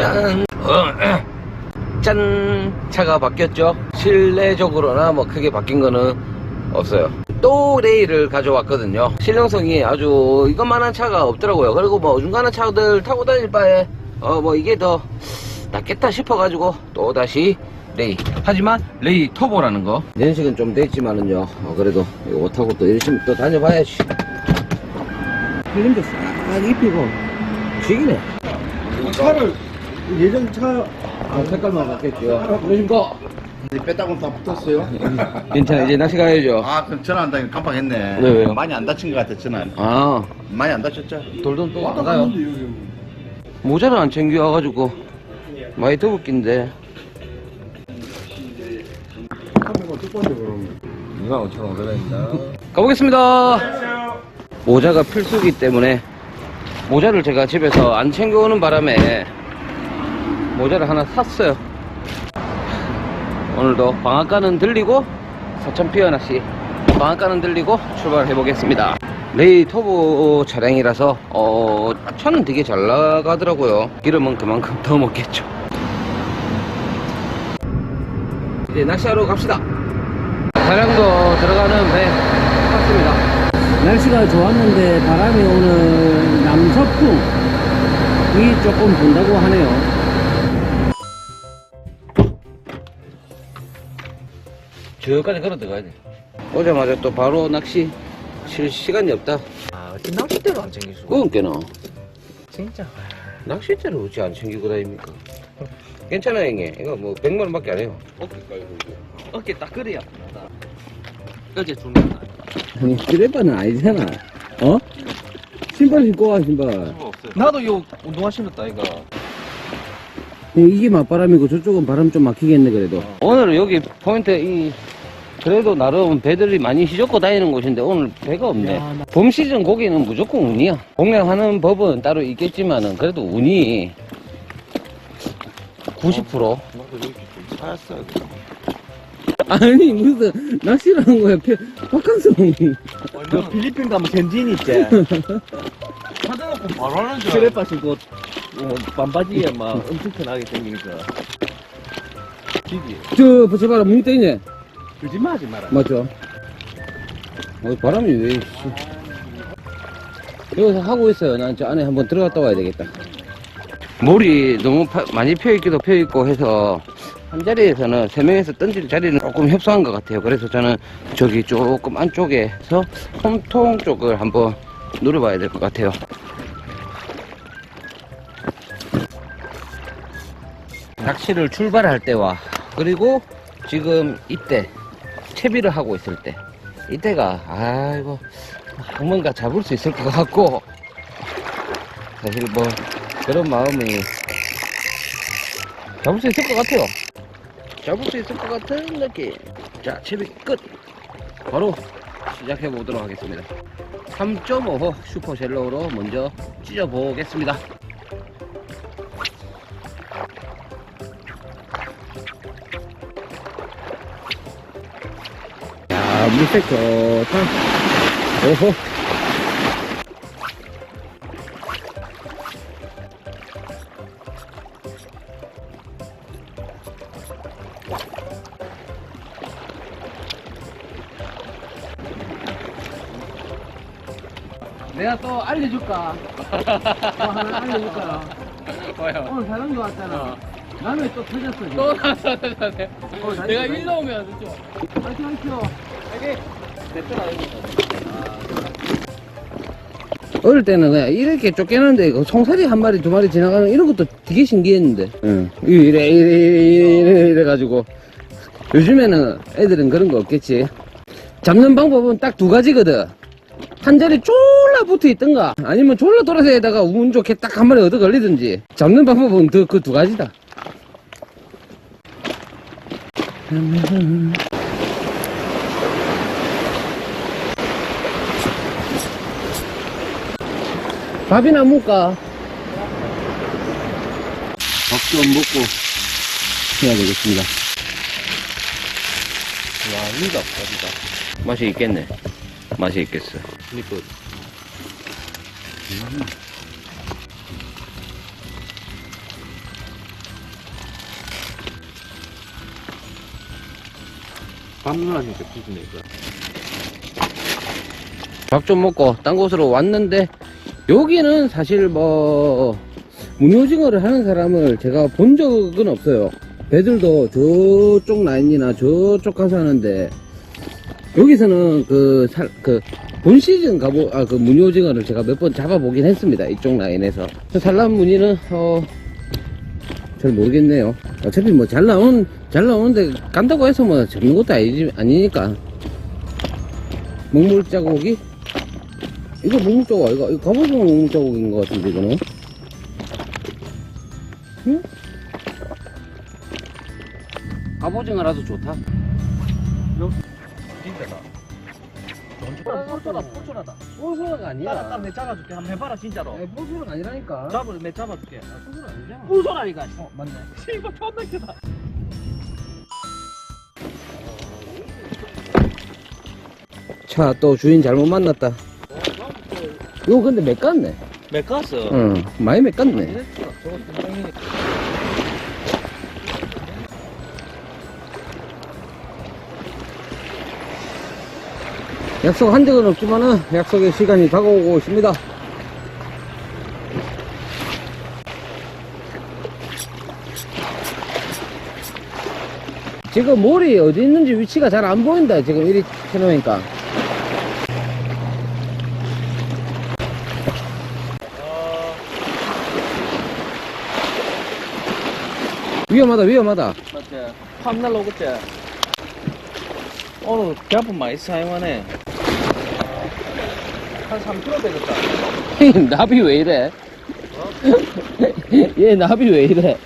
짠! 짠! 차가 바뀌었죠? 실내적으로나 뭐 크게 바뀐 거는 없어요. 또 레일을 가져왔거든요. 실용성이 아주 이것만한 차가 없더라고요. 그리고 뭐 어중간한 차들 타고 다닐 바에 어 뭐 이게 더 낫겠다 싶어가지고 또 다시 레이. 하지만 레이 터보라는 거. 연식은 좀 됐지만은요. 어, 그래도 이거 타고 또 열심히 또 다녀봐야지. 필름도 싹 입히고 죽이네. 차를 예전 차 아, 색깔만 바뀌었죠. 안녕하십니까? 빼따고 다 붙었어요. 괜찮아, 이제 낚시 가야죠. 아 그럼 전화 안 다니 깜빡했네. 네, 왜요? 많이 안 다친 것 같아 전화. 아, 많이 안 다쳤죠? 돌돔 또안 가요? 모자를 안 챙겨 와가지고 많이 더웠긴데. 25,500원입니다. 가보겠습니다. 모자가 필수기 때문에 모자를 제가 집에서 안 챙겨오는 바람에 모자를 하나 샀어요. 오늘도 방앗간은 들리고 사천피어 낚시 방앗간은 들리고 출발해 보겠습니다. 레이 터보 차량이라서 어 차는 되게 잘 나가더라고요. 기름은 그만큼 더 먹겠죠. 이제 낚시하러 갑시다. 차량도 들어가는 배 탔습니다. 날씨가 좋았는데 바람이 오늘 남서풍이 조금 분다고 하네요. 저까지 걸어 들어가야 돼. 오자마자 또 바로 낚시 칠 시간이 없다. 아, 어떻게 낚싯대도 안 챙길 수가 그건 꽤나. 진짜. 낚싯대를 어찌 안 챙기고 다닙니까? 괜찮아 형님. 이거 뭐 100만 원밖에 안 해요. 어깨 딱 그래야. 어제 주는 거 아니, 쓰레빠는 아니잖아. 어? 신발 신고 와, 신발. 나도 요 운동화 신었다, 이거. 이게 맞바람이고 저쪽은 바람 좀 막히겠네, 그래도. 오늘은 여기 포인트 이 그래도 나름 배들이 많이 휘젓고 다니는 곳인데 오늘 배가 없네. 야, 나- 봄 시즌 고기는 무조건 운이야. 공략하는 법은 따로 있겠지만은 그래도 운이 90%? 아니, 무슨, 낚시라는 거야, 폐, 바캉스 그 필리핀 가면 젠진 있지. 찾아놓고 바로 하는 줄. 스레빠 신고, 어, 반바지에 막 엄청 편하게 생기니까. 기지. 저, 붙여봐라, 뭉 떠있네. 거짓말 하지 마라. 맞죠? 어, 바람이 왜, 씨. 여기서 하고 있어요. 난 저 안에 한번 들어갔다 와야 되겠다. 물이 너무 파- 많이 펴있기도 펴있고 해서 한 자리에서는 세 명에서 던질 자리는 조금 협소한 것 같아요. 그래서 저는 저기 조금 안쪽에서 홈통 쪽을 한번 누려봐야 될 것 같아요. 낚시를 출발할 때와 그리고 지금 이때 채비를 하고 있을 때 이때가 아이고 뭔가 잡을 수 있을 것 같고 사실 뭐 그런 마음이 잡을 수 있을 것 같아요. 잡을 수 있을 것 같은 느낌. 자 채비 끝. 바로 시작해 보도록 하겠습니다. 3.5호 슈퍼 젤로우로 먼저 찢어 보겠습니다 물색 좋다. 오호. 내가 또 알려줄까 또 하나 알려줄까요? 뭐요 오늘 사람도 왔잖아. 남의 또 터졌어, 지금. 또 어, 다행이다, 내가. 일로 오면 늦죠 화이팅, 화이팅. 어릴 때는 그냥 이렇게 쫓겨났는데 그 송사리 한 마리 두 마리 지나가는 이런 것도 되게 신기했는데. 응. 이래 이래 이래 이래 이래 가지고. 요즘에는 애들은 그런 거 없겠지. 잡는 방법은 딱 두 가지거든. 한 자리 졸라 붙어 있던가 아니면 졸라 돌아서다가 운 좋게 딱 한 마리 얻어 걸리든지. 잡는 방법은 그 두 가지다 밥이나 먹을까? 밥 좀 먹고 해야 되겠습니다. 와, 이다 밥이다. 맛이 있겠네. 맛이 있겠어. 이거. 음. 밥누나니까 기분이 거 밥좀 먹고 딴 곳으로 왔는데 여기는 사실 뭐 문효징어를 하는 사람을 제가 본 적은 없어요 배들도 저쪽 라인이나 저쪽 가서 하는데 여기서는 그, 살, 그, 본 시즌 가보, 아, 그 문효징어를 제가 몇 번 잡아보긴 했습니다. 이쪽 라인에서. 저 산란 무늬는, 어, 잘 모르겠네요. 어차피 뭐 잘 나온, 잘 나오는데 간다고 해서 뭐 잡는 것도 아니지, 아니니까. 먹물 자국이? 이거 먹물 자국 아이가? 이거 갑오징어 먹물 자국인 것 같은데, 이거는? 응? 갑오징어라서 좋다. 진짜다. 뽀뽀라 뽀뽀라다. 뽀소가 아니야. 따라 따라 내 잡아줄게. 한번 해봐라 진짜로. 아니, 뽀소가 아니라니까. 잡을 내 잡아줄게. 뽀소가 아니잖아. 뽀소라니까. 어, 맞네. 씨발 존나 크다. 차, 또 주인 잘못 만났다. 이거 근데 몇 갔네? 몇 갔어? 응, 많이 몇 갔네. 저거 굉장히 약속 한 적은 없지만은 약속의 시간이 다가오고 있습니다. 지금 몰이 어디 있는지 위치가 잘 안 보인다. 지금 이리 해놓으니까. 위험하다, 위험하다. 맞지. 팜날 오겠지. 오늘 배아픔 많이 사용하네. 한 3kg 되겠다. 나비 왜 이래? 얘 나비 왜 이래?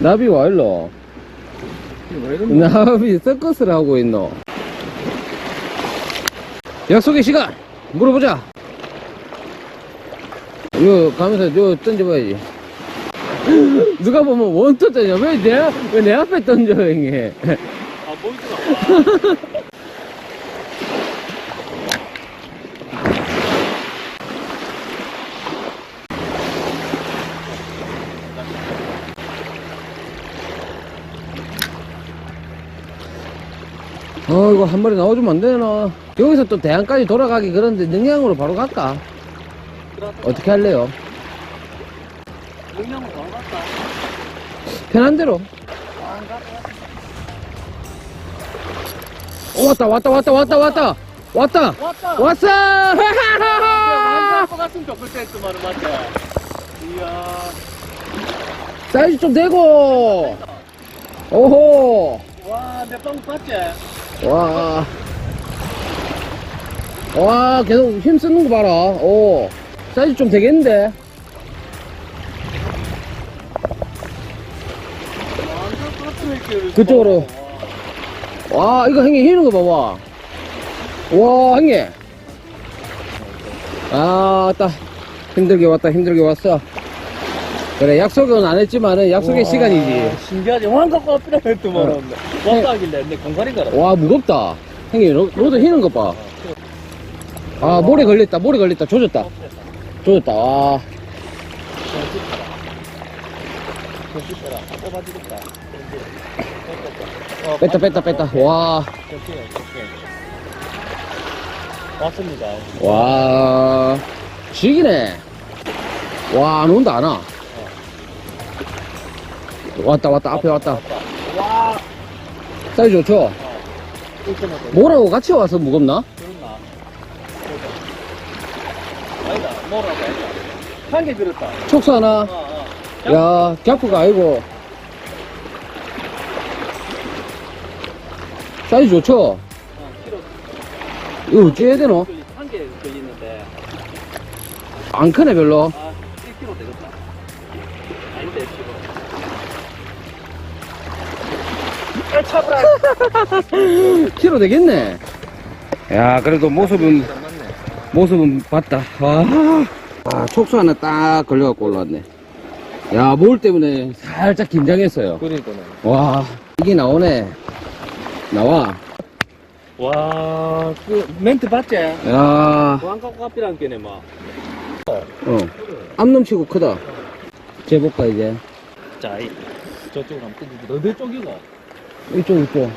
나비 와 일로. 나비 서커스를 하고 있노. 약속의 시간 물어보자. 이거 가면서 이거 던져봐야지. 누가 보면 원투 던져. 왜 내, 왜 내 앞에 던져, 형이. 아, 보이더라. 어, 이거 한 마리 나와주면 안 되나? 여기서 또 대안까지 돌아가기 그런데 능량으로 바로 갈까? 어떻게 할래요? 편한 대로. 어, 왔다, 왔다, 왔다, 왔다, 왔다! 왔다! 왔다! 왔어! 사이즈 좀 되고! 오호! 와, 내빵 봤지? 와. 와, 계속 힘 쓰는 거 봐라. 오. 사이즈 좀 되겠는데? 그쪽으로. 와, 이거 형님 휘는 거 봐봐. 와, 형님. 아, 왔다. 힘들게 왔다, 힘들게 왔어. 그래, 약속은 안 했지만은 약속의 시간이지. 신기하지? 왕각 꺾으라 했더만은. 왔다 하길래 내 공간인 줄 알았어. 와, 무겁다. 형님, 로, 로드 휘는 거 봐. 아, 모래 걸렸다, 모래 걸렸다. 조졌다. 조졌다. 와. 뺐다, 뺐다, 뺐다. 와. 왔습니다. 와. 죽이네. 와, 안 온다, 안 와. 왔다, 왔다, 앞에 왔다. 와, 사이즈 좋죠? 돼. 뭐라고 같이 와서 무겁나? 뭐라고 아니다. 한개 들었다. 촉수 하나. 어, 어. 야, 갸프가 아니고. 사이즈 좋죠? 어, 키로 이거 어찌 해야 되노? 한개 걸리는데, 안 크네, 별로. 아, 1kg 되겠다. 아닌데, 1kg. 키로 되겠네. 야, 그래도 모습은. 모습은 봤다. 와. 아, 촉수 하나 딱 걸려갖고 올라왔네. 야, 뭘 때문에 살짝 긴장했어요. 그러니까는. 와, 이게 나오네. 나와. 와, 그, 멘트 봤지? 야, 왕각 카피란 게네, 막. 어. 앞 넘치고 크다. 재볼까, 이제. 자, 이, 저쪽으로 한번 뜯어줘. 너내 쪽이가? 이쪽, 이쪽.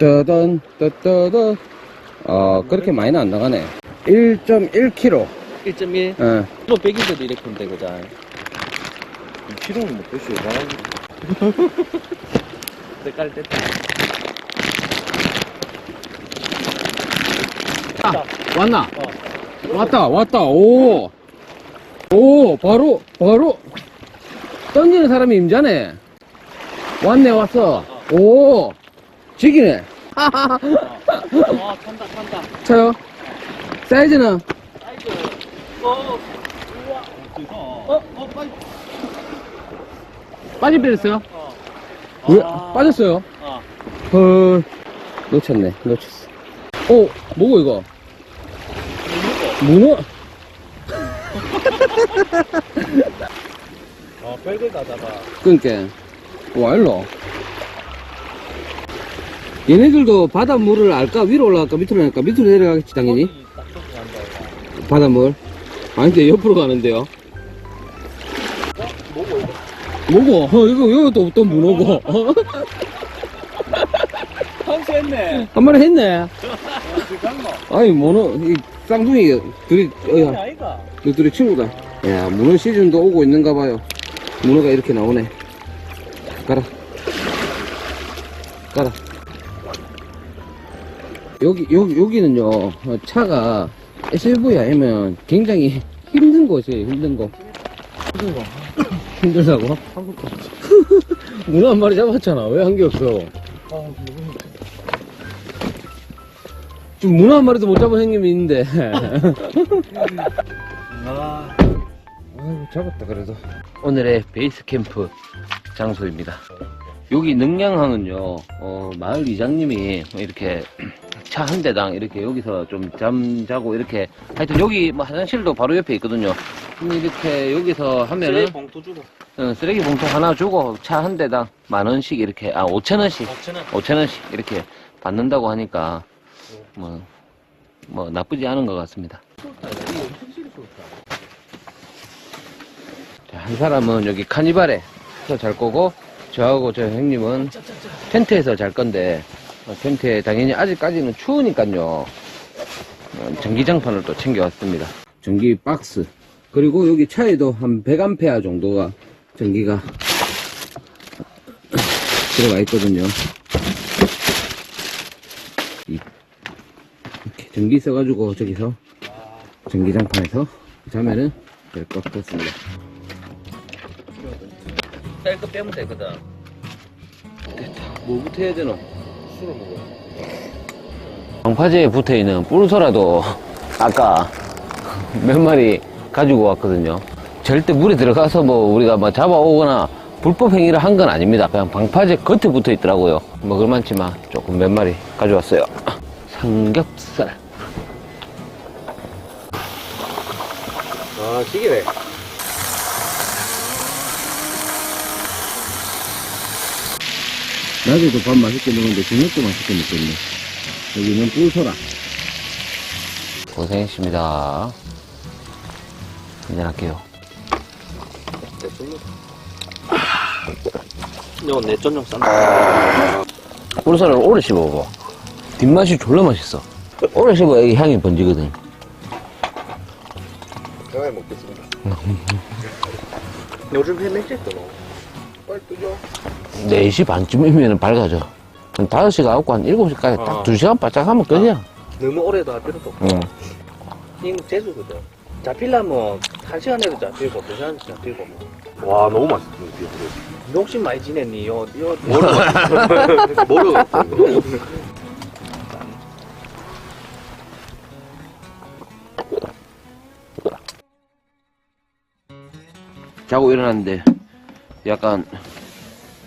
따단, 따따다. 아, 그렇게 많이는 안 나가네. 1.1kg. 1.1? 예. 또 빼기도 이렇게 하면 되거든. 2kg는 못 됐어요. 색깔 뗐다. 아, 왔나? 왔다, 왔다, 오. 오, 바로, 바로. 던지는 사람이 임자네. 왔네, 왔어. 오. 지기네. 아, 탄다, 탄다. 쳐요. 사이즈는? 사이즈. 어, 우와. 어, 어. 빠질 뻔했어요? 어. 왜? 아. 빠졌어요? 어. 헐. 놓쳤네, 놓쳤어. 오, 뭐고, 이거? 문어? 어, 별걸 가다가. 그니까. 와, 일로. 얘네들도 바닷물을 알까? 위로 올라갈까? 밑으로 내릴까? 밑으로 내려가겠지, 당연히. 바닷물. 아니, 근데 옆으로 가는데요. 뭐고? 어, 이거, 이거 또, 또 문어고. 어? 황수했네. 한 마리 했네. 아니, 문어, 이 쌍둥이, 둘이, 어, 야, 아이가. 너 둘이 친구다. 야, 문어 시즌도 오고 있는가 봐요. 문어가 이렇게 나오네. 가라. 가라. 여기, 여기, 여기는요, 어, 차가 SUV 아니면 굉장히 힘든 곳이에요, 힘든 곳. 거. 힘들다고? 문어 한 마리 잡았잖아. 왜한게 없어? 좀 문어 한 마리도 못 잡은 형님이 있는데. 아. 아이고, 잡았다, 그래도. 오늘의 베이스 캠프 장소입니다. 여기 능량항은요, 어, 마을 이장님이 이렇게 차 한 대당 이렇게 여기서 좀 잠자고 이렇게 하여튼 여기 뭐 화장실도 바로 옆에 있거든요. 음, 이렇게 여기서 하면은 쓰레기 봉투 주고. 어, 쓰레기 봉투 하나 주고 차 한 대당 만 원씩 이렇게, 아, 오천 원씩, 5천원. 오천 원씩 이렇게 받는다고 하니까 뭐, 뭐 나쁘지 않은 것 같습니다. 자, 한 사람은 여기 카니발에서 잘 거고 저하고 저 형님은 텐트에서 잘 건데 어, 텐트에 당연히 아직까지는 추우니까요. 어, 전기장판을 또 챙겨왔습니다. 전기 박스. 그리고 여기 차에도 한 100A 정도가 전기가 들어가 있거든요. 이- 이렇게 전기 있어가지고 저기서 전기장판에서 자면은 될 것 같습니다. 쌀거 빼면 되거든. 뭐부터 해야 되노? 술을 먹어. 방파제에 붙어 있는 뿔소라도 아까 몇 마리 가지고 왔거든요. 절대 물에 들어가서 뭐 우리가 뭐 잡아오거나 불법 행위를 한 건 아닙니다. 그냥 방파제 겉에 붙어 있더라고요. 먹을 만치만 조금 몇 마리 가져왔어요. 삼겹살. 아, 시기네. 낮에도 밥 맛있게 먹는데 저녁도 맛있게 먹겠네. 여기는 뿔소라. 고생했습니다. 한잔할게요. 이거 내 전용 싼다. 뿔소라를 오래 씹어봐. 뒷맛이 졸라 맛있어. 오래 씹어야 이 향이 번지거든. 편하게 먹겠습니다. 요즘 회 맥주 또 빨리 뜨죠. 4시 반쯤이면 밝아져. 한 5시 가갖고 한 7시까지 딱 어. 2시간 바짝 하면 끝이야. 너무 오래도 할 필요도 없고. 응. 이거 재수거든. 잡히려면 한 시간에도 잡히고 두 시간에도 잡히고. 와, 너무 맛있습니다. 욕심 많이 지냈니? 요, 요, 뭐를 자고 일어났는데 약간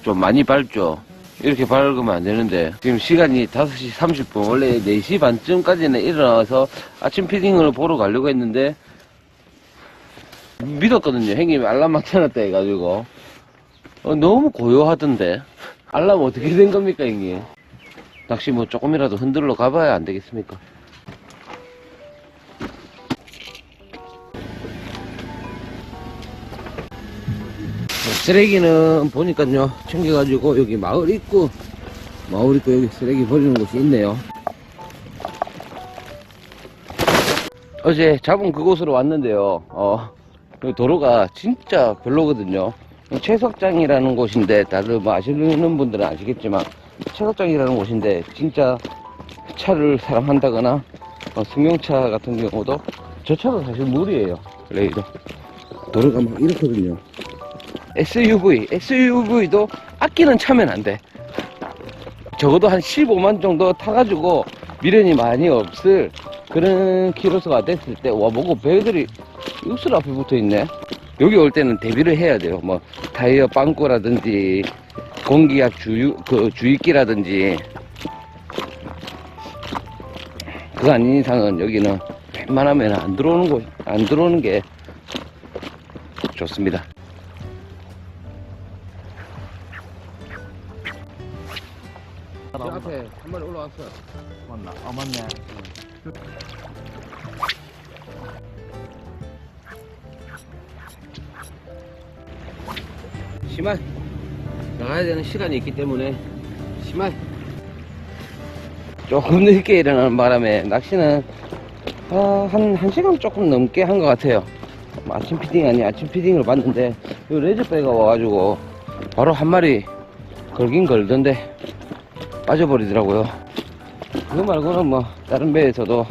좀 많이 밝죠. 이렇게 밝으면 안 되는데 지금 시간이 5시 30분 원래 4시 반쯤까지는 일어나서 아침 피딩을 보러 가려고 했는데 믿었거든요. 형님이 알람 맞춰놨다 해가지고 어, 너무 고요하던데 알람 어떻게 된 겁니까 형님? 낚시 뭐 조금이라도 흔들러 가봐야 안 되겠습니까? 쓰레기는 보니까요 챙겨가지고 여기 마을 입구 마을 입구 여기 쓰레기 버리는 곳이 있네요. 어제 잡은 그곳으로 왔는데요. 어 여기 도로가 진짜 별로거든요. 채석장이라는 곳인데 다들 뭐 아시는 분들은 아시겠지만 채석장이라는 곳인데 진짜 차를 사랑한다거나 어, 승용차 같은 경우도 저 차도 사실 무리예요. 레이도 도로가 막 이렇거든요 SUV, SUV도 아끼는 차면 안 돼. 적어도 한 15만 정도 타가지고 미련이 많이 없을 그런 키로수가 됐을 때, 와, 뭐고 배들이 육슬 앞에 붙어 있네. 여기 올 때는 대비를 해야 돼요. 뭐, 타이어 빵꾸라든지, 공기압 주유, 그 주입기라든지. 그거 아닌 이상은 여기는 웬만하면 안 들어오는 곳, 안 들어오는 게 좋습니다. 맞나? 아 맞네. 심할 나가야 되는 시간이 있기 때문에 심할 조금 늦게 일어나는 바람에 낚시는 아, 한, 한 시간 조금 넘게 한 것 같아요. 뭐 아침 피딩 아니 아침 피딩을 봤는데 요 레즈배가 와가지고 바로 한 마리 걸긴 걸던데 빠져버리더라고요. 그거 말고는 뭐 다른 배에서도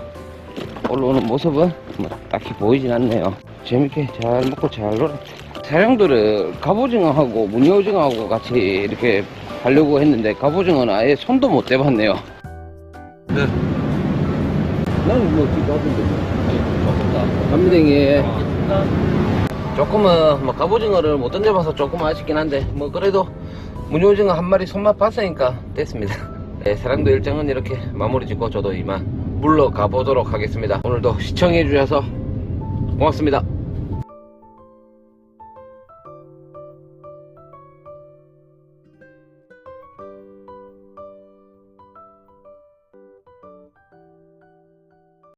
올라오는 모습은 뭐 딱히 보이진 않네요. 재밌게 잘 먹고 잘 놀았죠. 사량도를 갑오징어하고 무늬오징어하고 같이 이렇게 하려고 했는데 갑오징어는 아예 손도 못 대봤네요. 네. 나는 뭐 기가던데 뭐. 감댕이 조금은 뭐 갑오징어를 못 던져봐서 조금 아쉽긴 한데 뭐 그래도 무늬오징어 한 마리 손맛 봤으니까 됐습니다. 네, 사랑도 일정은 이렇게 마무리 짓고 저도 이만 물러가 보도록 하겠습니다. 오늘도 시청해 주셔서 고맙습니다.